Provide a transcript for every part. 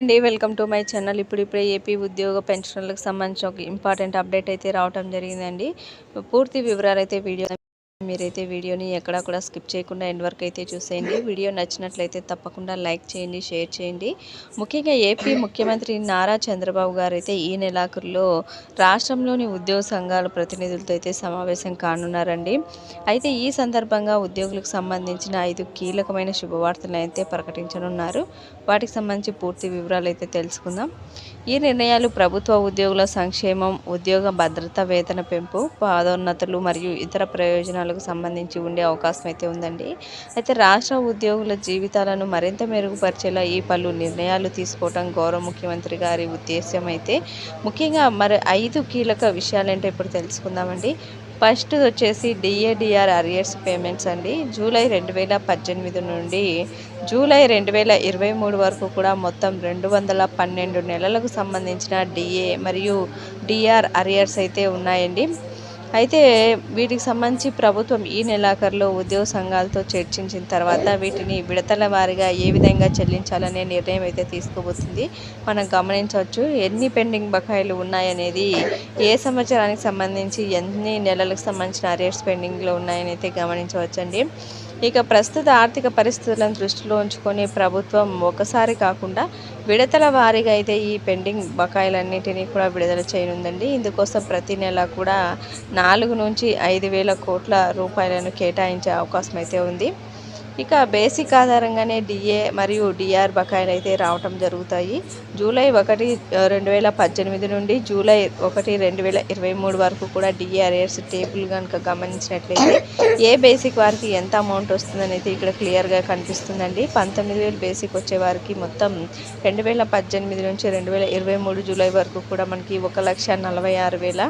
అండి welcome to my channel. ఇప్పుడు ఇప్పుడే ఏపీ ఉద్యోగ పెన్షన్లకు సంబంధించిన ఒక ఇంపార్టెంట్ అప్డేట్ అయితే రావటం జరిగిందండి. పూర్తి వివరాలు అయితే వీడియో మీరైతే వీడియోని ఎక్కడా కూడా స్కిప్ చేయకుండా ఎండ్ వరకు అయితే చూసేయండి. వీడియో నచ్చినట్లయితే తప్పకుండా లైక్ చేయండి షేర్ చేయండి. ముఖ్యంగా ఏపీ ముఖ్యమంత్రి నారా చంద్రబాబు గారు అయితే ఈ నెలాఖరులో రాష్ట్రంలోని ఉద్యోగ సంఘాల ప్రతినిధులతో అయితే సమావేశం కానున్నారండి. అయితే ఈ సందర్భంగా ఉద్యోగులకు సంబంధించిన ఐదు కీలకమైన శుభవార్తలను అయితే ప్రకటించనున్నారు. వాటికి సంబంధించి పూర్తి వివరాలు అయితే తెలుసుకుందాం. ఈ నిర్ణయాలు ప్రభుత్వ ఉద్యోగుల సంక్షేమం ఉద్యోగ భద్రత వేతన పెంపు పదోన్నతులు మరియు ఇతర ప్రయోజనాలకు సంబంధించి ఉండే అవకాశం అయితే ఉందండి. అయితే రాష్ట్ర ఉద్యోగుల జీవితాలను మరింత మెరుగుపరిచేలా ఈ పలు నిర్ణయాలు తీసుకోవడం గౌరవ ముఖ్యమంత్రి గారి ఉద్దేశ్యం అయితే. ముఖ్యంగా మరి ఐదు కీలక విషయాలంటే ఇప్పుడు తెలుసుకుందామండి. ఫస్ట్ వచ్చేసి డిఏడిఆర్ అరియర్స్ పేమెంట్స్ అండి. జూలై రెండు వేల పద్దెనిమిది నుండి జూలై రెండు వేల ఇరవై మూడు వరకు కూడా మొత్తం రెండు వందల పన్నెండు నెలలకు సంబంధించిన డిఏ మరియు డిఆర్ అరియర్స్ అయితే ఉన్నాయండి. అయితే వీటికి సంబంధించి ప్రభుత్వం ఈ నెలాఖరులో ఉద్యోగ సంఘాలతో చర్చించిన తర్వాత వీటిని విడతల వారీగా ఏ విధంగా చెల్లించాలనే నిర్ణయం అయితే తీసుకోబోతుంది. మనం గమనించవచ్చు ఎన్ని పెండింగ్ బకాయిలు ఉన్నాయనేది ఏ సంవత్సరానికి సంబంధించి ఎన్ని నెలలకు సంబంధించిన అరేట్స్ పెండింగ్లో ఉన్నాయని అయితే గమనించవచ్చండి. ఇక ప్రస్తుత ఆర్థిక పరిస్థితులను దృష్టిలో ఉంచుకొని ప్రభుత్వం ఒకసారి కాకుండా విడతల వారీగా అయితే ఈ పెండింగ్ బకాయిలన్నింటినీ కూడా విడుదల చేయనుందండి. ఇందుకోసం ప్రతి నెల కూడా నాలుగు నుంచి ఐదు వేల కోట్ల రూపాయలను కేటాయించే అవకాశం అయితే ఉంది. ఇక బేసిక్ ఆధారంగానే డిఏ మరియు డిఆర్ బకాయిలు అయితే రావటం జరుగుతాయి. జూలై ఒకటి రెండు వేల పద్దెనిమిది నుండి జూలై ఒకటి రెండు వేల ఇరవై మూడు వరకు కూడా డిఆర్ఏర్స్ టేబుల్ కనుక గమనించినట్లయితే ఏ బేసిక్ వారికి ఎంత అమౌంట్ వస్తుందని అయితే ఇక్కడ క్లియర్గా కనిపిస్తుందండి. పంతొమ్మిది వేలు బేసిక్ వచ్చే వారికి మొత్తం రెండు వేల పద్దెనిమిది నుంచి రెండు వేల ఇరవై మూడు జూలై వరకు కూడా మనకి ఒక లక్ష నలభై ఆరు వేల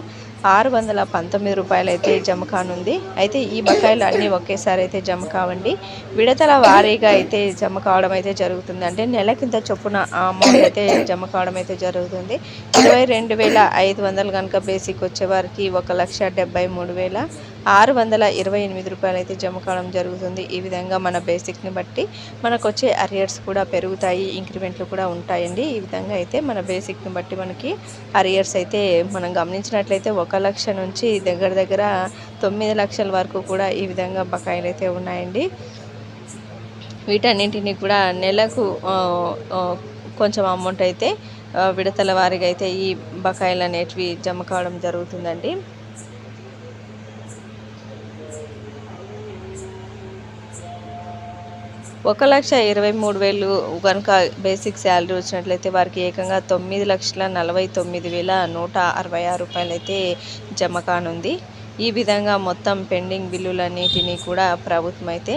ఆరు వందల పంతొమ్మిది రూపాయలు అయితే జమ కానుంది. అయితే ఈ బకాయిలు అన్నీ ఒకేసారి అయితే జమ కావండి. విడతల వారీగా అయితే జమ కావడం అయితే జరుగుతుంది. అంటే నెల కింద చొప్పున అమౌంట్ అయితే జమ కావడం అయితే జరుగుతుంది. ఇరవై రెండు వేల ఐదు వందలు కనుక బేసిక్ వచ్చే వారికి ఒక లక్ష డెబ్బై మూడు వేల ఆరు వందల ఇరవై ఎనిమిది రూపాయలు అయితే జమ కావడం జరుగుతుంది. ఈ విధంగా మన బేసిక్ని బట్టి మనకు వచ్చే అరియర్స్ కూడా పెరుగుతాయి. ఇంక్రిమెంట్లు కూడా ఉంటాయండి. ఈ విధంగా అయితే మన బేసిక్ని బట్టి మనకి అరియర్స్ అయితే మనం గమనించినట్లయితే ఒక లక్ష నుంచి దగ్గర దగ్గర తొమ్మిది లక్షల వరకు కూడా ఈ విధంగా బకాయిలు అయితే ఉన్నాయండి. వీటన్నింటినీ కూడా నెలకు కొంచెం అమౌంట్ అయితే విడతల వారిగా అయితే ఈ బకాయిలు అనేటివి జమ కావడం జరుగుతుందండి. ఒక లక్ష ఇరవై మూడు వేలు కనుక బేసిక్ శాలరీ వచ్చినట్లయితే వారికి ఏకంగా తొమ్మిది లక్షల నలభై తొమ్మిది వేల నూట అరవై ఆరు రూపాయలైతే జమ కానుంది. ఈ విధంగా మొత్తం పెండింగ్ బిల్లులన్నిటినీ కూడా ప్రభుత్వం అయితే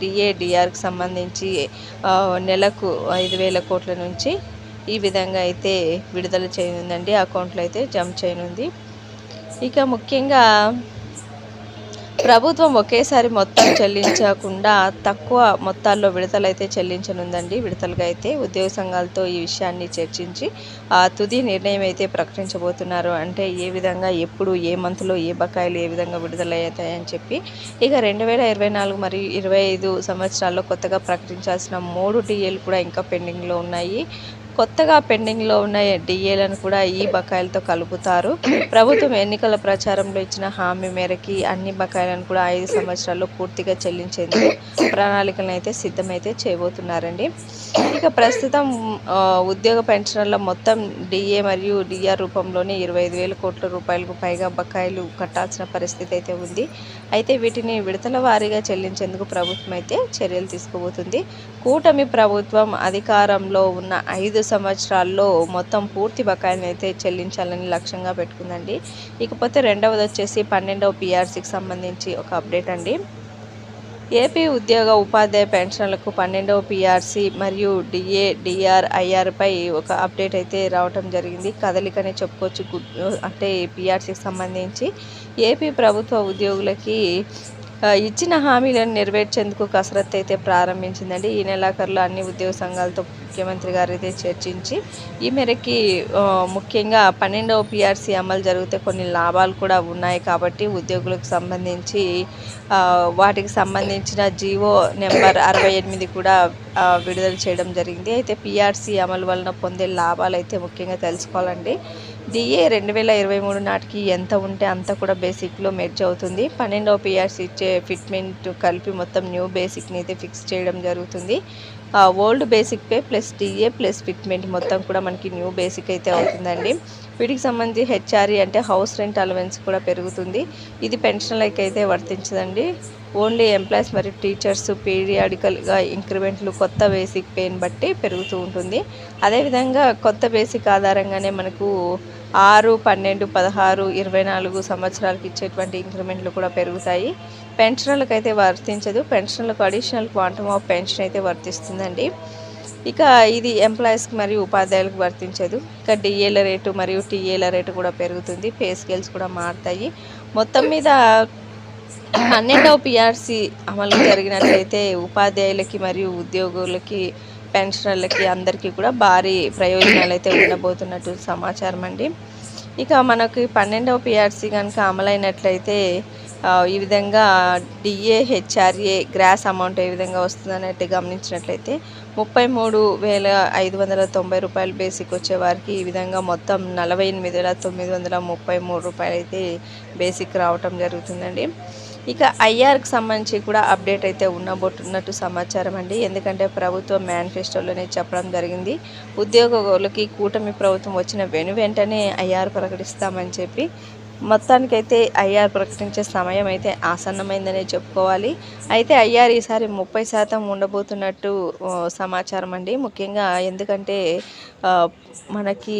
డిఏడిఆర్కి సంబంధించి నెలకు ఐదు వేల కోట్ల నుంచి ఈ విధంగా అయితే విడుదల చేయనుందండి. అకౌంట్లో అయితే జమ చేయనుంది. ఇక ముఖ్యంగా ప్రభుత్వం ఒకేసారి మొత్తం చెల్లించకుండా తక్కువ మొత్తాల్లో విడతలైతే చెల్లించనుందండి. విడతలుగా అయితే ఉద్యోగ సంఘాలతో ఈ విషయాన్ని చర్చించి ఆ తుది నిర్ణయం అయితే ప్రకటించబోతున్నారు. అంటే ఏ విధంగా ఎప్పుడు ఏ మంత్లో ఏ బకాయిలు ఏ విధంగా విడుదలవుతాయని చెప్పి ఇక రెండు వేల ఇరవై నాలుగు మరియు ఇరవై ఐదు సంవత్సరాల్లో కొత్తగా ప్రకటించాల్సిన మూడు టీఏలు కూడా ఇంకా పెండింగ్లో ఉన్నాయి. కొత్తగా పెండింగ్లో ఉన్న డిఏలను కూడా ఈ బకాయిలతో కలుపుతారు. ప్రభుత్వం ఎన్నికల ప్రచారంలో ఇచ్చిన హామీ మేరకి అన్ని బకాయిలను కూడా ఐదు సంవత్సరాల్లో పూర్తిగా చెల్లించేందుకు ప్రణాళికలను అయితే సిద్ధమైతే చేయబోతున్నారండి. ఇక ప్రస్తుతం ఉద్యోగ పెన్షన్ల మొత్తం డిఏ మరియు డిఆర్ రూపంలోనే ఇరవై ఐదు వేల కోట్ల రూపాయలకు పైగా బకాయిలు కట్టాల్సిన పరిస్థితి అయితే ఉంది. అయితే వీటిని విడతల వారీగా చెల్లించేందుకు ప్రభుత్వం అయితే చర్యలు తీసుకోబోతుంది. కూటమి ప్రభుత్వం అధికారంలో ఉన్న ఐదు సంవత్సరాల్లో మొత్తం పూర్తి బకాయిలను అయితే చెల్లించాలని లక్ష్యంగా పెట్టుకుందండి. ఇకపోతే రెండవది వచ్చేసి పన్నెండవ పిఆర్సీకి సంబంధించి ఒక అప్డేట్ అండి. ఏపీ ఉద్యోగ ఉపాధ్యాయ పెన్షన్లకు పన్నెండవ పీఆర్సీ మరియు డిఏ డిఆర్ ఐఆర్పై ఒక అప్డేట్ అయితే రావటం జరిగింది. కదలికనే చెప్పుకోవచ్చు అంటే పిఆర్సీకి సంబంధించి. ఏపీ ప్రభుత్వ ఉద్యోగులకి ఇచ్చిన హామీలను నెరవేర్చేందుకు కసరత్తు అయితే ప్రారంభించిందండి. ఈ నెలాఖరులో అన్ని ఉద్యోగ సంఘాలతో ముఖ్యమంత్రి గారు అయితే చర్చించి ఈ మేరకి ముఖ్యంగా పన్నెండవ పిఆర్సీ అమలు జరిగితే కొన్ని లాభాలు కూడా ఉన్నాయి కాబట్టి ఉద్యోగులకు సంబంధించి వాటికి సంబంధించిన జీవో నెంబర్ అరవై ఎనిమిది కూడా విడుదల చేయడం జరిగింది. అయితే పిఆర్సీ అమలు వలన పొందే లాభాలు అయితే ముఖ్యంగా తెలుసుకోవాలండి. డిఏ రెండు వేల ఇరవై మూడు నాటికి ఎంత ఉంటే అంత కూడా బేసిక్లో మెర్జ్ అవుతుంది. పన్నెండవ పిఆర్సీ ఇచ్చే ఫిట్మెంట్ కలిపి మొత్తం న్యూ బేసిక్ని అయితే ఫిక్స్ చేయడం జరుగుతుంది. Old basic pay plus DA plus fitment మొత్తం కూడా మనకి న్యూ బేసిక్ అయితే అవుతుందండి. వీటికి సంబంధించి హెచ్ఆర్ఈ అంటే హౌస్ రెంట్ అలవెన్స్ కూడా పెరుగుతుంది. ఇది పెన్షన్లకి అయితే వర్తించదండి. ఓన్లీ ఎంప్లాయీస్ మరియు టీచర్స్ పీరియాడికల్గా ఇంక్రిమెంట్లు కొత్త బేసిక్ పేని బట్టి పెరుగుతూ ఉంటుంది. అదేవిధంగా కొత్త బేసిక్ ఆధారంగానే మనకు ఆరు పన్నెండు పదహారు ఇరవై నాలుగు సంవత్సరాలకు ఇచ్చేటువంటి ఇంక్రిమెంట్లు కూడా పెరుగుతాయి. పెన్షనర్లకు అయితే వర్తించదు. పెన్షన్లకు అడిషనల్ క్వాంటమ్ ఆఫ్ పెన్షన్ అయితే వర్తిస్తుందండి. ఇక ఇది ఎంప్లాయీస్కి మరియు ఉపాధ్యాయులకు వర్తించదు. ఇక డిఏల రేటు మరియు టీఏల రేటు కూడా పెరుగుతుంది. పే స్కేల్స్ కూడా మారుతాయి. మొత్తం మీద పన్నెండవ పిఆర్సీ అమలు జరిగినట్లయితే ఉపాధ్యాయులకి మరియు ఉద్యోగులకి పెన్షనర్లకి అందరికీ కూడా భారీ ప్రయోజనాలు అయితే ఉండబోతున్నట్టు సమాచారం అండి ఇక మనకి పన్నెండవ పిఆర్సీ కనుక అమలైనట్లయితే ఈ విధంగా డిఏ హెచ్ఆర్ఏ గ్రాస్ అమౌంట్ ఏ విధంగా వస్తుందనేది గమనించినట్లయితే ముప్పై మూడు వేల ఐదు వందల తొంభై రూపాయలు బేసిక్ వచ్చేవారికి ఈ విధంగా మొత్తం నలభై ఎనిమిది వేల తొమ్మిది వందల ముప్పై మూడు రూపాయలు అయితే బేసిక్ రావటం జరుగుతుందండి. ఇక ఐఆర్కి సంబంధించి కూడా అప్డేట్ అయితే ఉండబోతున్నట్టు సమాచారం అండి. ఎందుకంటే ప్రభుత్వం మేనిఫెస్టోలోనే చెప్పడం జరిగింది. ఉద్యోగులకి కూటమి ప్రభుత్వం వచ్చిన వెను వెంటనే ఐఆర్ ప్రకటిస్తామని చెప్పి మొత్తానికైతే ఐఆర్ ప్రకటించే సమయం అయితే ఆసన్నమైందనే చెప్పుకోవాలి. అయితే ఐఆర్ ఈసారి ముప్పై శాతం ఉండబోతున్నట్టు సమాచారం అండి. ముఖ్యంగా ఎందుకంటే మనకి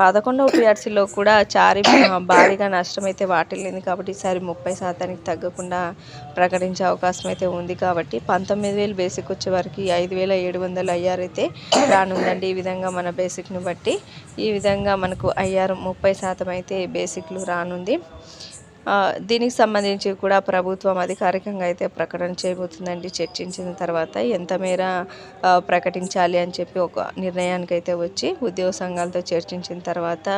పదకొండవ పిఆర్సీలో కూడా చారి భారీగా నష్టం అయితే వాటిల్లింది కాబట్టి ఈసారి ముప్పై శాతానికి తగ్గకుండా ప్రకటించే అవకాశం అయితే ఉంది కాబట్టి పంతొమ్మిది వేలు బేసిక్ వచ్చే వరకు ఐదు వేల ఏడు వందల ఐఆర్ అయితే రానుందండి ఈ విధంగా మన బేసిక్ని బట్టి. ఈ విధంగా మనకు ఐఆర్ ముప్పై శాతం అయితే బేసిక్ రానుంది. దీనికి సంబంధించి కూడా ప్రభుత్వం అధికారికంగా అయితే ప్రకటన చేయబోతుందండి. చర్చించిన తర్వాత ఎంత మేర ప్రకటించాలి అని చెప్పి ఒక నిర్ణయానికి అయితే వచ్చి ఉద్యోగ సంఘాలతో చర్చించిన తర్వాత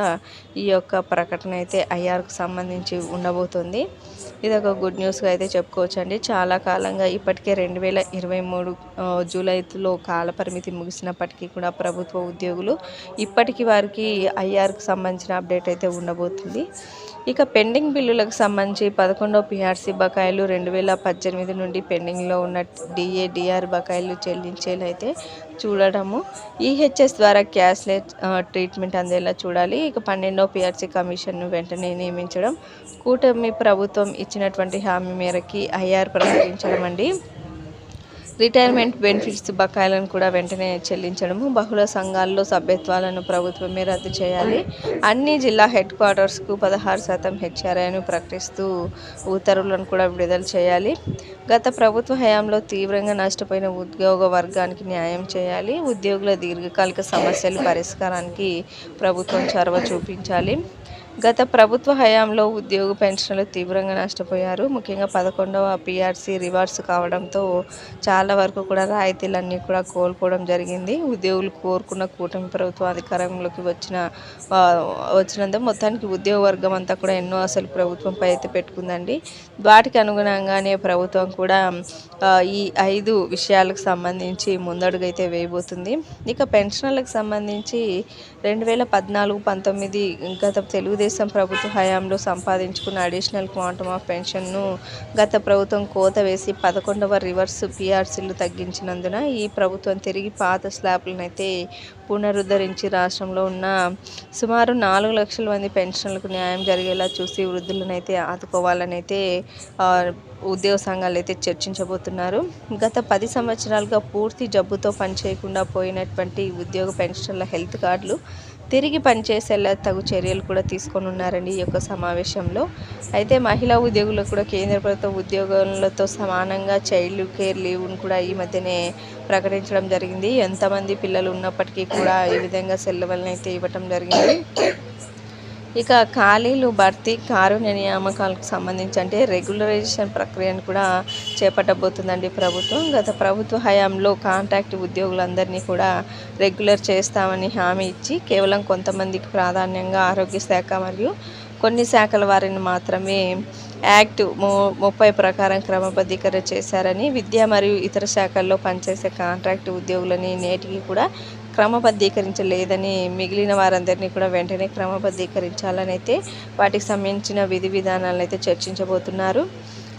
ఈ యొక్క ప్రకటన అయితే ఐఆర్కు సంబంధించి ఉండబోతుంది. ఇది ఒక గుడ్ న్యూస్గా అయితే చెప్పుకోవచ్చు అండి చాలా కాలంగా ఇప్పటికే రెండు వేల ఇరవై మూడు జూలైలో కాలపరిమితి ముగిసినప్పటికీ కూడా ప్రభుత్వ ఉద్యోగులు ఇప్పటికి వారికి ఐఆర్కు సంబంధించిన అప్డేట్ అయితే ఉండబోతుంది. ఇక పెండింగ్ బిల్లులకు సంబంధించి పదకొండవ పిఆర్సీ బకాయిలు రెండు వేల పద్దెనిమిది నుండి పెండింగ్లో ఉన్న డిఏడిఆర్ బకాయిలు చెల్లించేలైతే చూడడము. ఈహెచ్ఎస్ ద్వారా క్యాష్లెస్ ట్రీట్మెంట్ అందేలా చూడాలి. ఇక పన్నెండవ పిఆర్సీ కమిషన్ను వెంటనే నియమించడం. కూటమి ప్రభుత్వం ఇచ్చినటువంటి హామీ మేరకి ఐఆర్ ప్రకటించడం అండి. రిటైర్మెంట్ బెనిఫిట్స్ బకాయిలను కూడా వెంటనే చెల్లించడము బహుళ సంఘాల్లో సభ్యత్వాలను ప్రభుత్వమే రద్దు చేయాలి అన్ని జిల్లా హెడ్ క్వార్టర్స్కు పదహారు శాతం హెచ్ఆర్ఐను ప్రకటిస్తూ ఉత్తర్వులను కూడా విడుదల చేయాలి. గత ప్రభుత్వ హయాంలో తీవ్రంగా నష్టపోయిన ఉద్యోగ వర్గానికి న్యాయం చేయాలి. ఉద్యోగుల దీర్ఘకాలిక సమస్యల పరిష్కారానికి ప్రభుత్వం చొరవ చూపించాలి. గత ప్రభుత్వ హయాంలో ఉద్యోగ పెన్షన్లు తీవ్రంగా నష్టపోయారు. ముఖ్యంగా పదకొండవ పిఆర్సీ రివార్డ్స్ కావడంతో చాలా వరకు కూడా రాయితీలన్నీ కూడా కోల్పోవడం జరిగింది. ఉద్యోగులు కోరుకున్న కూటమి ప్రభుత్వం అధికారంలోకి వచ్చిన వచ్చినంత మొత్తానికి ఉద్యోగ వర్గం అంతా కూడా ఎన్నో అసలు ప్రభుత్వంపై అయితే పెట్టుకుందండి. వాటికి అనుగుణంగానే ప్రభుత్వం కూడా ఈ ఐదు విషయాలకు సంబంధించి ముందడుగు అయితే వేయబోతుంది. ఇక పెన్షన్లకు సంబంధించి రెండు వేల పద్నాలుగు పంతొమ్మిది గత తెలుగు తెలుగుదేశం ప్రభుత్వ హయాంలో సంపాదించుకున్న అడిషనల్ క్వాంటమ్ ఆఫ్ పెన్షన్ను గత ప్రభుత్వం కోత వేసి పదకొండవ రివర్స్ పీఆర్సీలు తగ్గించినందున ఈ ప్రభుత్వం తిరిగి పాత స్లాబ్లను అయితే పునరుద్ధరించి రాష్ట్రంలో ఉన్న సుమారు నాలుగు లక్షల మంది పెన్షన్లకు న్యాయం జరిగేలా చూసి వృద్ధులను అయితే ఆదుకోవాలని అయితే ఉద్యోగ సంఘాలు అయితే చర్చించబోతున్నారు. గత పది సంవత్సరాలుగా పూర్తి జబ్బుతో పనిచేయకుండా పోయినటువంటి ఉద్యోగ పెన్షన్ల హెల్త్ కార్డులు తిరిగి పనిచేసేలా తగు చర్యలు కూడా తీసుకొని ఉన్నారండి ఈ యొక్క సమావేశంలో. అయితే మహిళా ఉద్యోగులకు కూడా కేంద్ర ప్రభుత్వ ఉద్యోగులతో సమానంగా చైల్డ్ కేర్ లీవ్ను కూడా ఈ మధ్యనే ప్రకటించడం జరిగింది. ఎంతమంది పిల్లలు ఉన్నప్పటికీ కూడా ఈ విధంగా సెలవులను అయితే ఇవ్వటం జరిగింది. ఇక ఖాళీలు భర్తీ కారుణ్య నియామకాలకు సంబంధించి అంటే రెగ్యులరైజేషన్ ప్రక్రియను కూడా చేపట్టబోతుందండి ప్రభుత్వం. గత ప్రభుత్వ హయాంలో కాంట్రాక్ట్ ఉద్యోగులందరినీ కూడా రెగ్యులర్ చేస్తామని హామీ ఇచ్చి కేవలం కొంతమందికి ప్రాధాన్యంగా ఆరోగ్య శాఖ మరియు కొన్ని శాఖల వారిని మాత్రమే యాక్ట్ ముప్పై ప్రకారం క్రమబద్ధీకరణ చేశారని విద్య మరియు ఇతర శాఖల్లో పనిచేసే కాంట్రాక్ట్ ఉద్యోగులని నేటికి కూడా క్రమబద్ధీకరించలేదని మిగిలిన వారందరినీ కూడా వెంటనే క్రమబద్ధీకరించాలని అయితే వాటికి సంబంధించిన విధి విధానాలను అయితే చర్చించబోతున్నారు.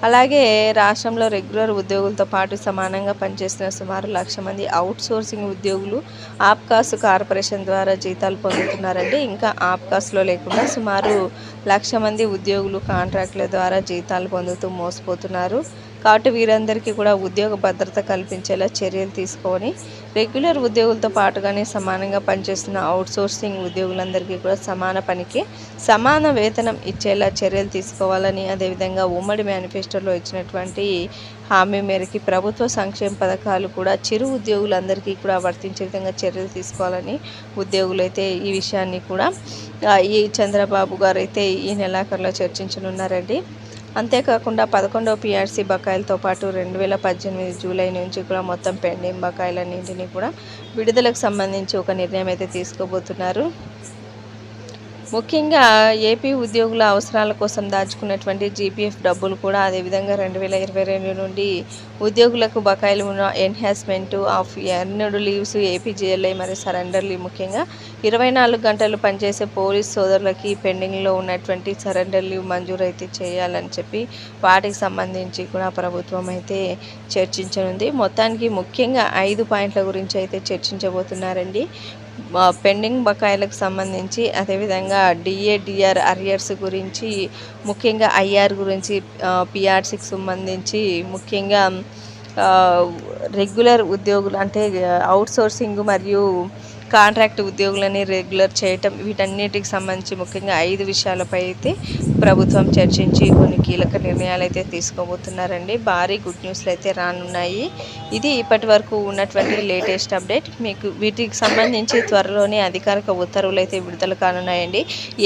అలాగే రాష్ట్రంలో రెగ్యులర్ ఉద్యోగులతో పాటు సమానంగా పనిచేస్తున్న సుమారు లక్ష మంది అవుట్ సోర్సింగ్ ఉద్యోగులు ఆప్కాస్ కార్పొరేషన్ ద్వారా జీతాలు పొందుతున్నారండి. ఇంకా ఆప్కాస్లో లేకుండా సుమారు లక్ష మంది ఉద్యోగులు కాంట్రాక్టుల ద్వారా జీతాలు పొందుతూ మోసపోతున్నారు. కాబట్టి వీరందరికీ కూడా ఉద్యోగ భద్రత కల్పించేలా చర్యలు తీసుకొని రెగ్యులర్ ఉద్యోగులతో పాటుగానే సమానంగా పనిచేస్తున్న అవుట్సోర్సింగ్ ఉద్యోగులందరికీ కూడా సమాన పనికి సమాన వేతనం ఇచ్చేలా చర్యలు తీసుకోవాలని అదేవిధంగా ఉమ్మడి మేనిఫెస్టోలో ఇచ్చినటువంటి హామీ మేరకి ప్రభుత్వ సంక్షేమ పథకాలు కూడా చిరు ఉద్యోగులందరికీ కూడా వర్తించే విధంగా చర్యలు తీసుకోవాలని ఉద్యోగులైతే ఈ విషయాన్ని కూడా ఈ చంద్రబాబు గారు అయితే ఈ నెలాఖరులో చర్చించనున్నారండి. అంతేకాకుండా పదకొండవ పిఆర్సీ బకాయిలతో పాటు రెండు వేల పద్దెనిమిది జూలై నుంచి కూడా మొత్తం పెండింగ్ బకాయిలన్నింటినీ కూడా విడుదలకు సంబంధించి ఒక నిర్ణయం అయితే తీసుకోబోతున్నారు. ముఖ్యంగా ఏపీ ఉద్యోగుల అవసరాల కోసం దాచుకున్నటువంటి జీపీఎఫ్ డబ్బులు కూడా అదేవిధంగా రెండు వేల ఇరవై రెండు నుండి ఉద్యోగులకు బకాయిలు ఉన్న enhancement of earned leaves APGLI మరియు సరెండర్ లీవ్ ముఖ్యంగా ఇరవై నాలుగు గంటలు పనిచేసే పోలీస్ సోదరులకి పెండింగ్లో ఉన్నటువంటి సరెండర్ లీవ్ మంజూరు అయితే చేయాలని చెప్పి వాటికి సంబంధించి కూడా ప్రభుత్వం అయితే చర్చించనుంది. మొత్తానికి ముఖ్యంగా ఐదు పాయింట్ల గురించి అయితే చర్చించబోతున్నారండి. పెండింగ్ బకాయిలకు సంబంధించి అదేవిధంగా డిఏ డిఆర్ అరియర్స్ గురించి ముఖ్యంగా ఐఆర్ గురించి పిఆర్సీకి సంబంధించి ముఖ్యంగా రెగ్యులర్ ఉద్యోగులు అంటే అవుట్సోర్సింగ్ మరియు కాంట్రాక్ట్ ఉద్యోగులని రెగ్యులర్ చేయటం వీటన్నిటికి సంబంధించి ముఖ్యంగా ఐదు విషయాలపై అయితే ప్రభుత్వం చర్చించి కొన్ని కీలక నిర్ణయాలు అయితే తీసుకోబోతున్నారండి. భారీ గుడ్ న్యూస్లు అయితే రానున్నాయి. ఇది ఇప్పటి వరకు ఉన్నటువంటి లేటెస్ట్ అప్డేట్. మీకు వీటికి సంబంధించి త్వరలోనే అధికారిక ఉత్తర్వులు అయితే విడుదల కానున్నాయండి.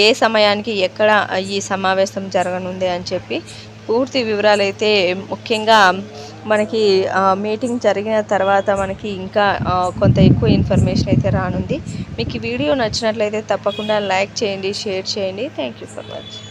ఏ సమయానికి ఎక్కడ ఈ సమావేశం జరగనుంది అని చెప్పి పూర్తి వివరాలు అయితే ముఖ్యంగా మనకి మీటింగ్ జరిగిన తర్వాత మనకి ఇంకా కొంత ఎక్కువ ఇన్ఫర్మేషన్ అయితే రానుంది. మీకు ఈ వీడియో నచ్చినట్లయితే తప్పకుండా లైక్ చేయండి షేర్ చేయండి. Thank you for watching